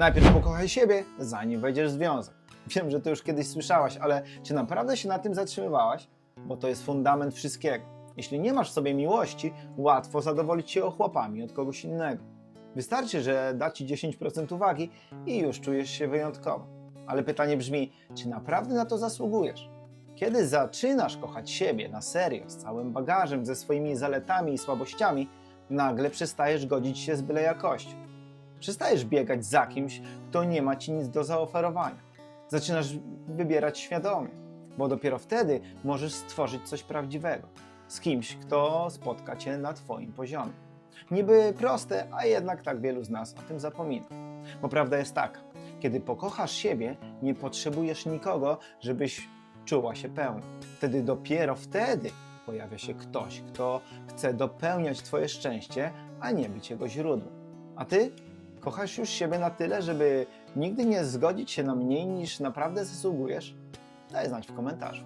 Najpierw pokochaj siebie, zanim wejdziesz w związek. Wiem, że to już kiedyś słyszałaś, ale czy naprawdę się na tym zatrzymywałaś? Bo to jest fundament wszystkiego. Jeśli nie masz w sobie miłości, łatwo zadowolić się ochłapami od kogoś innego. Wystarczy, że da ci 10% uwagi i już czujesz się wyjątkowo. Ale pytanie brzmi, czy naprawdę na to zasługujesz? Kiedy zaczynasz kochać siebie na serio, z całym bagażem, ze swoimi zaletami i słabościami, nagle przestajesz godzić się z byle jakością. Przestajesz biegać za kimś, kto nie ma ci nic do zaoferowania. Zaczynasz wybierać świadomie, bo dopiero wtedy możesz stworzyć coś prawdziwego z kimś, kto spotka cię na twoim poziomie. Niby proste, a jednak tak wielu z nas o tym zapomina. Bo prawda jest taka, kiedy pokochasz siebie, nie potrzebujesz nikogo, żebyś czuła się pełna. Wtedy dopiero wtedy pojawia się ktoś, kto chce dopełniać Twoje szczęście, a nie być jego źródłem. A Ty kochasz już siebie na tyle, żeby nigdy nie zgodzić się na mniej niż naprawdę zasługujesz? Daj znać w komentarzu.